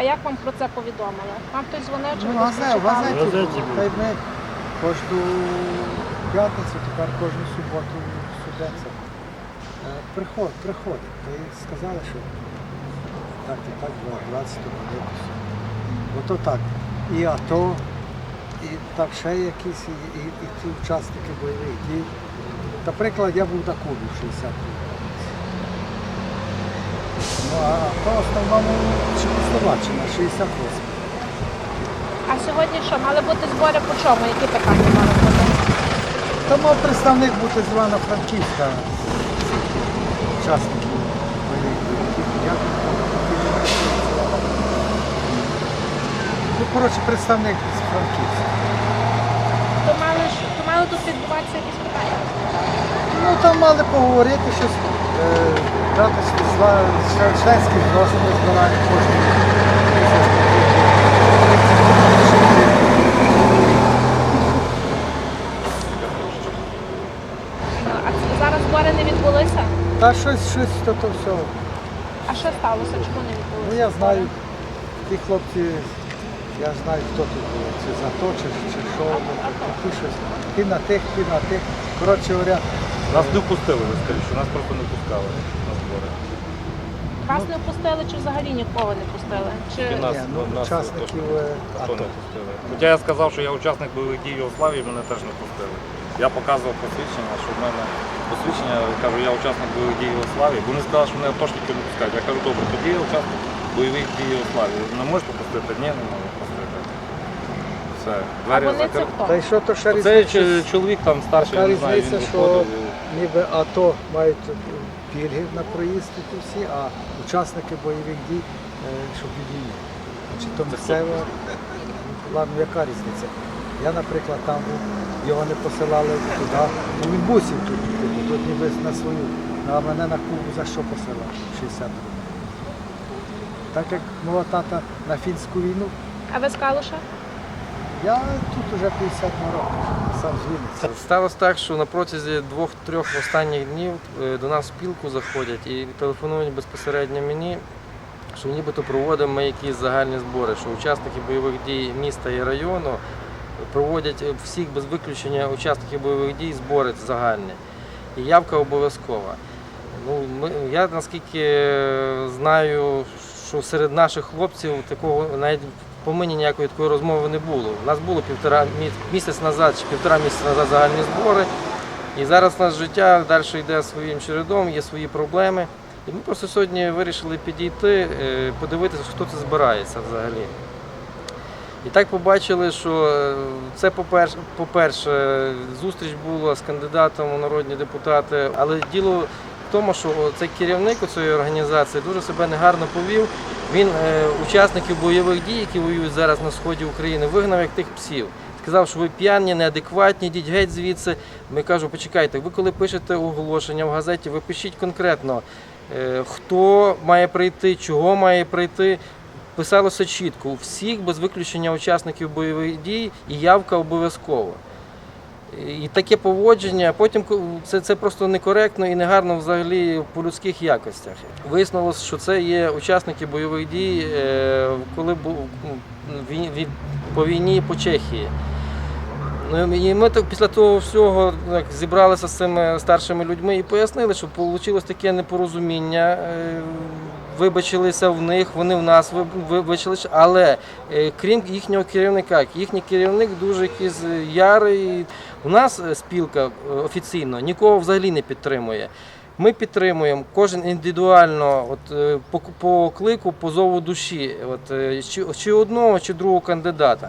А як вам про це повідомили? Вам хтось дзвонив чи ви Ну, десь газе, в прочитали? газеті газеті було. було. Та й ми кожну п'ятницю, тепер кожну суботу судеться. Е, Приход, приходить. Та й сказали, що так і так, 20 годин. Ото так. І АТО, і там ще якісь, і, і, і ті учасники бойових дій. Наприклад, я був на Кубі в 60 Ну, а то в основному Чехословаччина, 68. А сьогодні що? Мали бути збори по чому? Які питання мали бути? Та мав представник бути з Івано-Франківська, учасників Ну, коротше, представник з Франківська. То мали то мали тут відбуватися якісь питання. Ну там мали поговорити щось, дати членські взноси збирання А зараз збори не відбулися? Та щось, щось, то, то все. А що сталося? Чому не відбулися? Ну я знаю, ті хлопці, я знаю, хто тут був, чи за то, чи, чи що, ну, щось. Ті на тих, ті на тих. Коротше говоря, Нас не впустили, ви скажіть, нас просто не пускали на збори. Вас не пустили чи взагалі нікого не пустили? Чи нас, Ні, ну, нас учасників, е, АТО. не пустили. Хоча я сказав, що я учасник бойових дій в Югославії, мене теж не пустили. Я показував посвідчення, що в мене посвідчення, кажу, я учасник бойових дій в Югославії. Вони сказали, що мене атошники не пускають. Я кажу, добре, тоді я учасник бойових дій в Югославії. Не можеш попустити? Ні, не можу попустити. Все, двері вони це хто? та й що то ще різниця, чоловік там старший, не знаю, він різниця, що виходив. Ніби АТО мають пільги на проїзд тут всі, а учасники бойових дій, е, щоб від війни. Чи то місцева, ладно, яка різниця? Я, наприклад, там був, його не посилали туди, ну він бусів тут, типу, тут ніби на свою, а мене на Кубу за що посилали? 60 років. Так як мого тата на фінську війну, А ви з Калуша? Я тут уже 50 років, сам з Вінниці. Сталося так, що на протязі двох-трьох останніх днів е, до нас в спілку заходять і телефонують безпосередньо мені, що нібито проводимо ми якісь загальні збори, що учасники бойових дій міста і району проводять е, всіх без виключення учасників бойових дій збори загальні. І явка обов'язкова. Ну, ми, я наскільки е, знаю, що серед наших хлопців такого навіть в помині ніякої такої розмови не було. У нас було півтора місяць назад чи півтора місяця назад загальні збори. І зараз у нас життя далі йде своїм чередом, є свої проблеми. І ми просто сьогодні вирішили підійти, е, подивитися, хто це збирається взагалі. І так побачили, що е, це по-перше, по-перше, зустріч була з кандидатом у народні депутати, але діло в тому, що цей керівник цієї організації дуже себе негарно повів. Він е, учасників бойових дій, які воюють зараз на сході України, вигнав як тих псів. Сказав, що ви п'яні, неадекватні, йдіть геть звідси. Ми кажу, почекайте, ви коли пишете оголошення в газеті, ви пишіть конкретно, е, хто має прийти, чого має прийти. Писалося чітко, у всіх без виключення учасників бойових дій і явка обов'язково. І таке поводження, потім це, це просто некоректно і негарно взагалі по людських якостях. Виснулося, що це є учасники бойових дій, е, коли був вій- по війні по Чехії. Ну, і ми так після того всього так, зібралися з цими старшими людьми і пояснили, що вийшло таке непорозуміння. е, Вибачилися в них, вони в нас виб- вибачилися, але е, крім їхнього керівника, їхній керівник дуже якийсь ярий. У нас е, спілка офіційно нікого взагалі не підтримує. Ми підтримуємо кожен індивідуально, от по, по клику, по зову душі, от чи, чи одного, чи другого кандидата.